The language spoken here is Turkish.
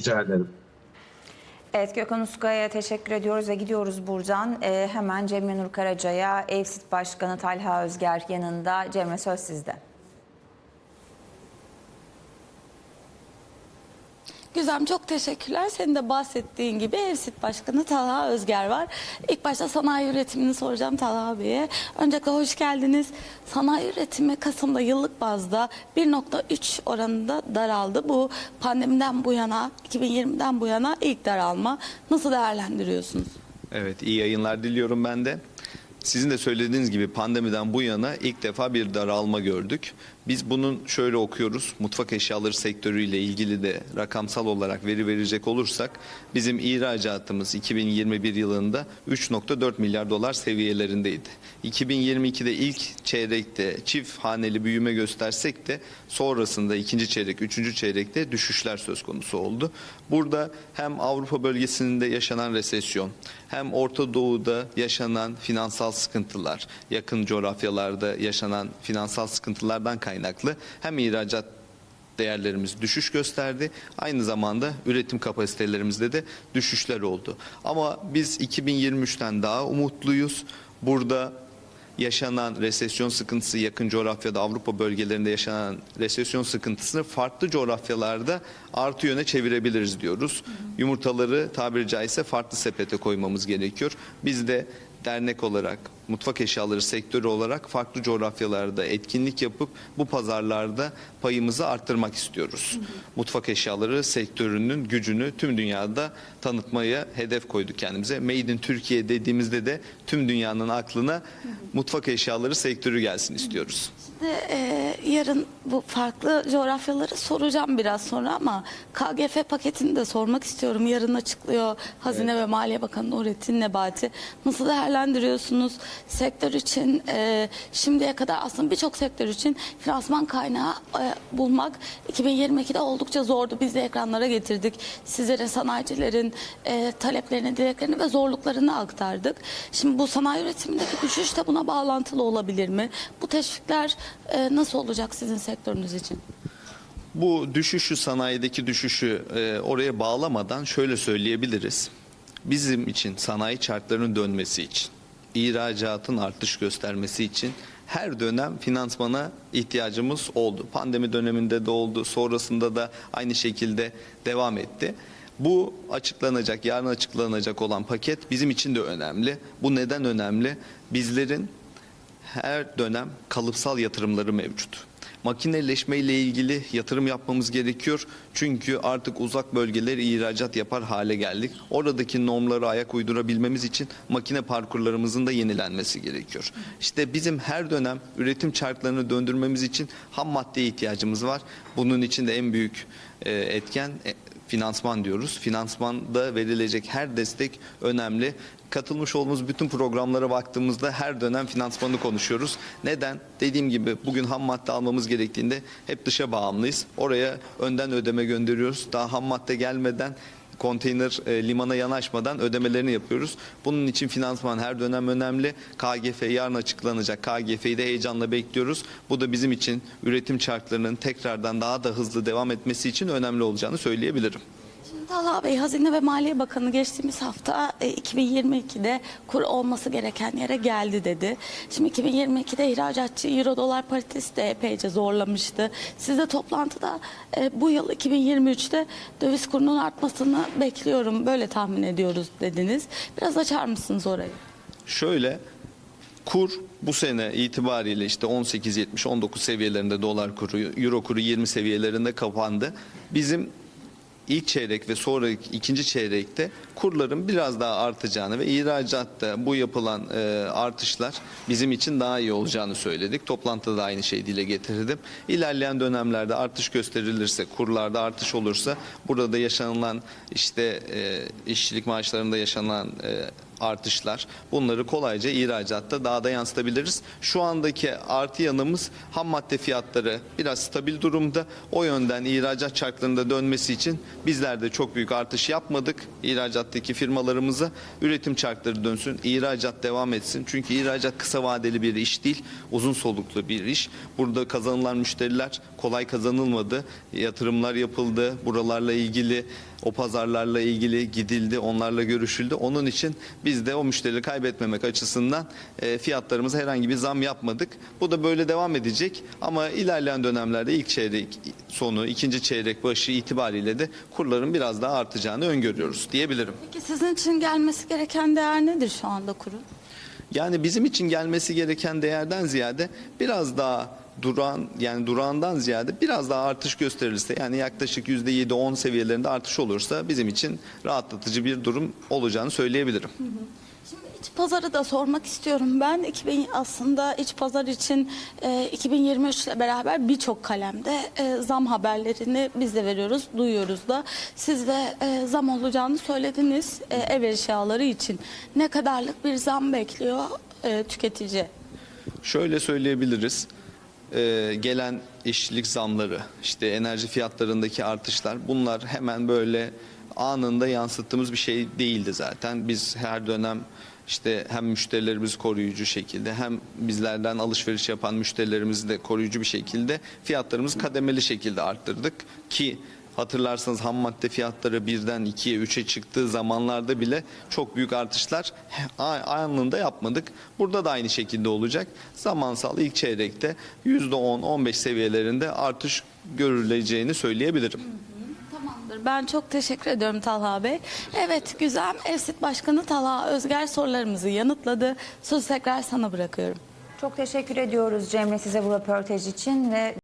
Rica ederim. Evet Gökhan Uskaya'ya teşekkür ediyoruz ve gidiyoruz buradan. Ee, hemen Cemre Nur Karaca'ya, Evsit Başkanı Talha Özger yanında. Cemre söz sizde. Güzem çok teşekkürler. Senin de bahsettiğin gibi Evsit Başkanı Talha Özger var. İlk başta sanayi üretimini soracağım Talha Bey'e. Öncelikle hoş geldiniz. Sanayi üretimi Kasım'da yıllık bazda 1.3 oranında daraldı. Bu pandemiden bu yana, 2020'den bu yana ilk daralma. Nasıl değerlendiriyorsunuz? Evet, iyi yayınlar diliyorum ben de. Sizin de söylediğiniz gibi pandemiden bu yana ilk defa bir daralma gördük. Biz bunun şöyle okuyoruz. Mutfak eşyaları sektörüyle ilgili de rakamsal olarak veri verecek olursak bizim ihracatımız 2021 yılında 3.4 milyar dolar seviyelerindeydi. 2022'de ilk çeyrekte çift haneli büyüme göstersek de sonrasında ikinci çeyrek, üçüncü çeyrekte düşüşler söz konusu oldu. Burada hem Avrupa bölgesinde yaşanan resesyon, hem Orta Doğu'da yaşanan finansal sıkıntılar, yakın coğrafyalarda yaşanan finansal sıkıntılardan kaynaklı hem ihracat değerlerimiz düşüş gösterdi. Aynı zamanda üretim kapasitelerimizde de düşüşler oldu. Ama biz 2023'ten daha umutluyuz. Burada yaşanan resesyon sıkıntısı yakın coğrafyada Avrupa bölgelerinde yaşanan resesyon sıkıntısını farklı coğrafyalarda artı yöne çevirebiliriz diyoruz. Yumurtaları tabiri caizse farklı sepete koymamız gerekiyor. Biz de dernek olarak mutfak eşyaları sektörü olarak farklı coğrafyalarda etkinlik yapıp bu pazarlarda payımızı arttırmak istiyoruz. Mutfak eşyaları sektörünün gücünü tüm dünyada tanıtmaya hedef koyduk kendimize. Made in Türkiye dediğimizde de tüm dünyanın aklına mutfak eşyaları sektörü gelsin istiyoruz. Şimdi, e, yarın bu farklı coğrafyaları soracağım biraz sonra ama KGF paketini de sormak istiyorum. Yarın açıklıyor Hazine ve Maliye Bakanı Nurettin Nebati. Nasıl değerlendiriyorsunuz sektör için e, şimdiye kadar aslında birçok sektör için finansman kaynağı e, bulmak 2022'de oldukça zordu. Biz de ekranlara getirdik. Sizlere sanayicilerin e, taleplerini, dileklerini ve zorluklarını aktardık. Şimdi bu sanayi üretimindeki düşüş de buna bağlantılı olabilir mi? Bu teşvikler e, nasıl olacak sizin sektörünüz için? Bu düşüşü sanayideki düşüşü e, oraya bağlamadan şöyle söyleyebiliriz. Bizim için sanayi çarklarının dönmesi için, ihracatın artış göstermesi için her dönem finansmana ihtiyacımız oldu. Pandemi döneminde de oldu, sonrasında da aynı şekilde devam etti. Bu açıklanacak, yarın açıklanacak olan paket bizim için de önemli. Bu neden önemli? Bizlerin her dönem kalıpsal yatırımları mevcut. Makineleşme ile ilgili yatırım yapmamız gerekiyor. Çünkü artık uzak bölgeleri ihracat yapar hale geldik. Oradaki normlara ayak uydurabilmemiz için makine parkurlarımızın da yenilenmesi gerekiyor. İşte bizim her dönem üretim çarklarını döndürmemiz için ham maddeye ihtiyacımız var. Bunun için de en büyük e, etken e, finansman diyoruz. Finansmanda verilecek her destek önemli. Katılmış olduğumuz bütün programlara baktığımızda her dönem finansmanı konuşuyoruz. Neden? Dediğim gibi bugün ham madde almamız gerektiğinde hep dışa bağımlıyız. Oraya önden ödeme gönderiyoruz. Daha ham madde gelmeden konteyner e, limana yanaşmadan ödemelerini yapıyoruz. Bunun için finansman her dönem önemli. KGF yarın açıklanacak. KGF'yi de heyecanla bekliyoruz. Bu da bizim için üretim çarklarının tekrardan daha da hızlı devam etmesi için önemli olacağını söyleyebilirim. Şimdi Talha Bey, Hazine ve Maliye Bakanı geçtiğimiz hafta e, 2022'de kur olması gereken yere geldi dedi. Şimdi 2022'de ihracatçı Euro dolar paritesi de epeyce zorlamıştı. Siz de toplantıda e, bu yıl 2023'te döviz kurunun artmasını bekliyorum, böyle tahmin ediyoruz dediniz. Biraz açar mısınız orayı? Şöyle kur bu sene itibariyle işte 18.70-19 seviyelerinde dolar kuru, euro kuru 20 seviyelerinde kapandı. Bizim ilk çeyrek ve sonra ikinci çeyrekte kurların biraz daha artacağını ve ihracatta bu yapılan e, artışlar bizim için daha iyi olacağını söyledik. Toplantıda da aynı şeyi dile getirdim. İlerleyen dönemlerde artış gösterilirse, kurlarda artış olursa burada yaşanılan işte e, işçilik maaşlarında yaşanan e, artışlar bunları kolayca ihracatta daha da yansıtabiliriz. Şu andaki artı yanımız ham madde fiyatları biraz stabil durumda. O yönden ihracat çarklarında dönmesi için bizler de çok büyük artış yapmadık. İhracattaki firmalarımıza üretim çarkları dönsün, ihracat devam etsin. Çünkü ihracat kısa vadeli bir iş değil, uzun soluklu bir iş. Burada kazanılan müşteriler kolay kazanılmadı. Yatırımlar yapıldı. Buralarla ilgili O pazarlarla ilgili gidildi, onlarla görüşüldü. Onun için biz de o müşterileri kaybetmemek açısından e, fiyatlarımıza herhangi bir zam yapmadık. Bu da böyle devam edecek ama ilerleyen dönemlerde ilk çeyrek sonu, ikinci çeyrek başı itibariyle de kurların biraz daha artacağını öngörüyoruz diyebilirim. Peki sizin için gelmesi gereken değer nedir şu anda kurun? Yani bizim için gelmesi gereken değerden ziyade biraz daha duran yani durağından ziyade biraz daha artış gösterilirse yani yaklaşık %7-10 seviyelerinde artış olursa bizim için rahatlatıcı bir durum olacağını söyleyebilirim. Şimdi iç pazarı da sormak istiyorum. Ben 2000 aslında iç pazar için e, 2023 ile beraber birçok kalemde e, zam haberlerini biz de veriyoruz, duyuyoruz da. Siz de e, zam olacağını söylediniz e, ev eşyaları için. Ne kadarlık bir zam bekliyor e, tüketici? Şöyle söyleyebiliriz. Ee, gelen işçilik zamları, işte enerji fiyatlarındaki artışlar bunlar hemen böyle anında yansıttığımız bir şey değildi zaten. Biz her dönem işte hem müşterilerimizi koruyucu şekilde hem bizlerden alışveriş yapan müşterilerimizi de koruyucu bir şekilde fiyatlarımızı kademeli şekilde arttırdık ki Hatırlarsanız ham madde fiyatları birden ikiye üçe çıktığı zamanlarda bile çok büyük artışlar anında yapmadık. Burada da aynı şekilde olacak. Zamansal ilk çeyrekte %10-15 seviyelerinde artış görüleceğini söyleyebilirim. Tamamdır. Ben çok teşekkür ediyorum Talha Bey. Evet Güzem, Evsit Başkanı Talha Özger sorularımızı yanıtladı. Sözü tekrar sana bırakıyorum. Çok teşekkür ediyoruz Cemre size bu röportaj için ve